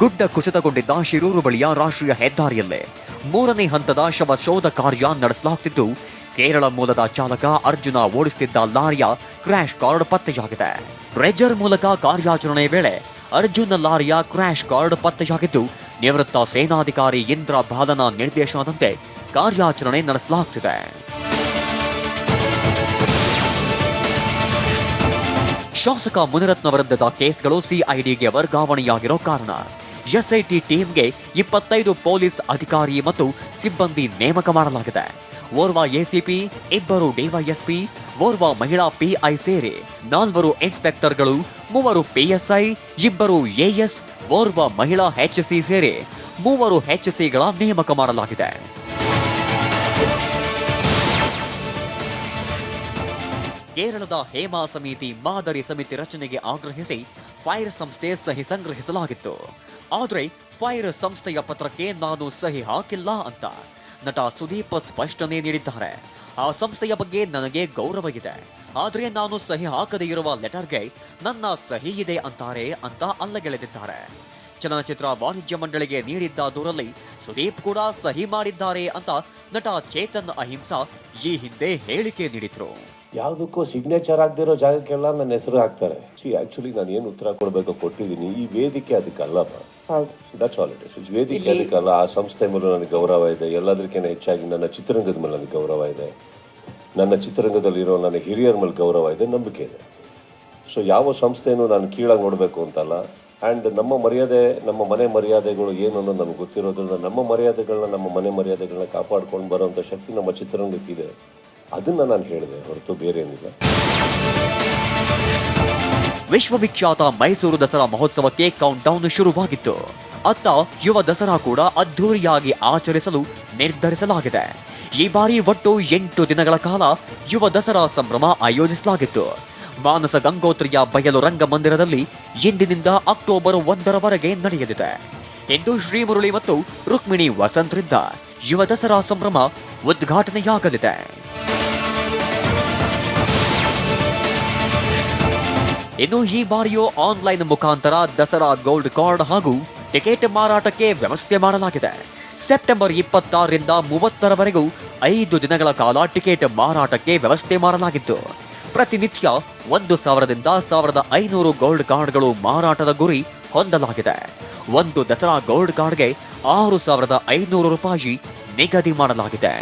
ಗುಡ್ಡ ಕುಸಿತಗೊಂಡಿದ್ದ ಶಿರೂರು ಬಳಿಯ ರಾಷ್ಟ್ರೀಯ ಹೆದ್ದಾರಿಯಲ್ಲೇ ಮೂರನೇ ಹಂತದ ಶವ ಶೋಧ ಕಾರ್ಯ ನಡೆಸಲಾಗುತ್ತಿದ್ದು ಕೇರಳ ಮೂಲದ ಚಾಲಕ ಅರ್ಜುನ ಓಡಿಸುತ್ತಿದ್ದ ಲಾರಿಯ ಕ್ರ್ಯಾಶ್ ಕಾರ್ಡ್ ಪತ್ತೆಯಾಗಿದೆ. ರೆಜರ್ ಮೂಲಕ ಕಾರ್ಯಾಚರಣೆ ವೇಳೆ ಅರ್ಜುನ ಲಾರಿಯ ಕ್ರ್ಯಾಶ್ ಕಾರ್ಡ್ ಪತ್ತೆಯಾಗಿದ್ದು, ನಿವೃತ್ತ ಸೇನಾಧಿಕಾರಿ ಇಂದ್ರ ಬಾಲನ ನಿರ್ದೇಶನದಂತೆ ಕಾರ್ಯಾಚರಣೆ ನಡೆಸಲಾಗುತ್ತಿದೆ ಶಾಸಕ ಮುನಿರತ್ನ ವಿರುದ್ಧದ ಕೇಸ್ಗಳು ಸಿಐಡಿಗೆ ವರ್ಗಾವಣೆಯಾಗಿರೋ ಕಾರಣ. ಎಸ್ಐಟಿ ಟೀಮ್ಗೆ ಇಪ್ಪತ್ತೈದು ಪೊಲೀಸ್ ಅಧಿಕಾರಿ ಮತ್ತು ಸಿಬ್ಬಂದಿ ನೇಮಕ ಮಾಡಲಾಗಿದೆ. ಓರ್ವ ಎಸಿಪಿ, ಇಬ್ಬರು ಡಿವೈಎಸ್ಪಿ, ಓರ್ವ ಮಹಿಳಾ ಪಿಐ ಸೇರಿ ನಾಲ್ವರು ಇನ್ಸ್ಪೆಕ್ಟರ್ಗಳು, ಮೂವರು ಪಿಎಸ್ಐ, ಇಬ್ಬರು ಎಎಸ್, ಓರ್ವ ಮಹಿಳಾ ಎಚ್ಸಿ ಸೇರಿ ಮೂವರು ಎಚ್ಸಿಗಳ ನೇಮಕ ಮಾಡಲಾಗಿದೆ. ಕೇರಳದ ಹೇಮಾ ಸಮಿತಿ ಮಾದರಿ ಸಮಿತಿ ರಚನೆಗೆ ಆಗ್ರಹಿಸಿ ಫೈರ್ ಸಂಸ್ಥೆ ಸಹಿ ಸಂಗ್ರಹಿಸಲಾಗಿತ್ತು. ಆದರೆ ಫೈರ್ ಸಂಸ್ಥೆಯ ಪತ್ರಕ್ಕೆ ನಾನು ಸಹಿ ಹಾಕಿಲ್ಲ ಅಂತ ನಟ ಸುದೀಪ್ ಸ್ಪಷ್ಟನೆ ನೀಡಿದ್ದಾರೆ. ಆ ಸಂಸ್ಥೆಯ ಬಗ್ಗೆ ನನಗೆ ಗೌರವ ಇದೆ ಆದರೆ ನಾನು ಸಹಿ ಹಾಕದೇ ಇರುವ ಲೆಟರ್ಗೆ ನನ್ನ ಸಹಿ ಇದೆ ಅಂತಾರೆ ಅಂತ ಅಲ್ಲಗೆಳೆದಿದ್ದಾರೆ. ಚಲನಚಿತ್ರ ವಾಣಿಜ್ಯ ಮಂಡಳಿಗೆ ನೀಡಿದ್ದ ದೂರಲ್ಲಿ ಸುದೀಪ್ ಕೂಡ ಸಹಿ ಮಾಡಿದ್ದಾರೆ ಅಂತ ನಟ ಚೇತನ್ ಅಹಿಂಸಾ ಈ ಹಿಂದೆ ಹೇಳಿಕೆ ನೀಡಿದ್ರು. ಯಾವುದಕ್ಕೂ ಸಿಗ್ನೇಚರ್ ಆಗದಿರೋ ಜಾಗಕ್ಕೆಲ್ಲ ನನ್ನ ಹೆಸರು ಹಾಕ್ತಾರೆ. ಸಿ ಆಕ್ಚುಲಿ ನಾನು ಏನು ಉತ್ತರ ಕೊಡಬೇಕು ಕೊಟ್ಟಿದ್ದೀನಿ. ಈ ವೇದಿಕೆ ಇಸ್ ವೇದಿಕೆ ಅದಕ್ಕಲ್ಲ ಆ ಸಂಸ್ಥೆ ಮೇಲೆ ನನಗೆ ಗೌರವ ಇದೆ. ಎಲ್ಲದಕ್ಕಿಂತ ಹೆಚ್ಚಾಗಿ ನನ್ನ ಚಿತ್ರರಂಗದ ಮೇಲೆ ನನಗೆ ಗೌರವ ಇದೆ. ನನ್ನ ಚಿತ್ರರಂಗದಲ್ಲಿರೋ ನನ್ನ ಹಿರಿಯರ ಮೇಲೆ ಗೌರವ ಇದೆ. ನಂಬಿಕೆ ಇದೆ. ಸೊ ಯಾವ ಸಂಸ್ಥೆಯನ್ನು ನಾನು ಕೀಳಾಗಿ ನೋಡಬೇಕು ಅಂತಲ್ಲ. ಆ್ಯಂಡ್ ನಮ್ಮ ಮರ್ಯಾದೆ, ನಮ್ಮ ಮನೆ ಮರ್ಯಾದೆಗಳು ಏನು ಅನ್ನೋದು ನಮ್ಗೆ ಗೊತ್ತಿರೋದ್ರಿಂದ ನಮ್ಮ ಮರ್ಯಾದೆಗಳನ್ನ ನಮ್ಮ ಮನೆ ಮರ್ಯಾದೆಗಳನ್ನ ಕಾಪಾಡ್ಕೊಂಡು ಬರೋವಂಥ ಶಕ್ತಿ ನಮ್ಮ ಚಿತ್ರರಂಗಕ್ಕಿದೆ ಅದನ್ನು ನಾನು ಹೇಳಿದೆ, ಹೊರತು ಬೇರೆ ಏನಿಲ್ಲ ವಿಶ್ವವಿಖ್ಯಾತ ಮೈಸೂರು ದಸರಾ ಮಹೋತ್ಸವಕ್ಕೆ ಕೌಂಟ್ ಡೌನ್ ಶುರುವಾಗಿತ್ತು. ಅತ್ತ ಯುವ ದಸರಾ ಕೂಡ ಅದ್ಧೂರಿಯಾಗಿ ಆಚರಿಸಲು ನಿರ್ಧರಿಸಲಾಗಿದೆ. ಈ ಬಾರಿ ಒಟ್ಟು ಎಂಟು ದಿನಗಳ ಕಾಲ ಯುವ ದಸರಾ ಸಂಭ್ರಮ ಆಯೋಜಿಸಲಾಗಿತ್ತು. ಮಾನಸ ಗಂಗೋತ್ರಿಯ ಬಯಲು ರಂಗಮಂದಿರದಲ್ಲಿ ಇಂದಿನಿಂದ ಅಕ್ಟೋಬರ್ ಒಂದರವರೆಗೆ ನಡೆಯಲಿದೆ. ಇಂದು ಶ್ರೀಮುರಳಿ ಮತ್ತು ರುಕ್ಮಿಣಿ ವಸಂತರಿಂದ ಯುವ ದಸರಾ ಸಂಭ್ರಮ ಉದ್ಘಾಟನೆಯಾಗಲಿದೆ. ಇನ್ನು ಈ ಬಾರಿಯೂ ಆನ್ಲೈನ್ ಮುಖಾಂತರ ದಸರಾ ಗೋಲ್ಡ್ ಕಾರ್ಡ್ ಹಾಗೂ ಟಿಕೆಟ್ ಮಾರಾಟಕ್ಕೆ ವ್ಯವಸ್ಥೆ ಮಾಡಲಾಗಿದೆ. ಸೆಪ್ಟೆಂಬರ್ ಇಪ್ಪತ್ತಾರರಿಂದ ಮೂವತ್ತರವರೆಗೂ ಐದು ದಿನಗಳ ಕಾಲ ಟಿಕೆಟ್ ಮಾರಾಟಕ್ಕೆ ವ್ಯವಸ್ಥೆ ಮಾಡಲಾಗಿತ್ತು. ಪ್ರತಿನಿತ್ಯ ಒಂದು ಸಾವಿರದಿಂದ ಸಾವಿರದ ಐನೂರು ಗೋಲ್ಡ್ ಕಾರ್ಡ್ಗಳು ಮಾರಾಟದ ಗುರಿ ಹೊಂದಲಾಗಿದೆ. ಒಂದು ದಸರಾ ಗೋಲ್ಡ್ ಕಾರ್ಡ್ಗೆ ಆರು ಸಾವಿರದ ಐನೂರು ರೂಪಾಯಿ ನಿಗದಿ ಮಾಡಲಾಗಿದೆ.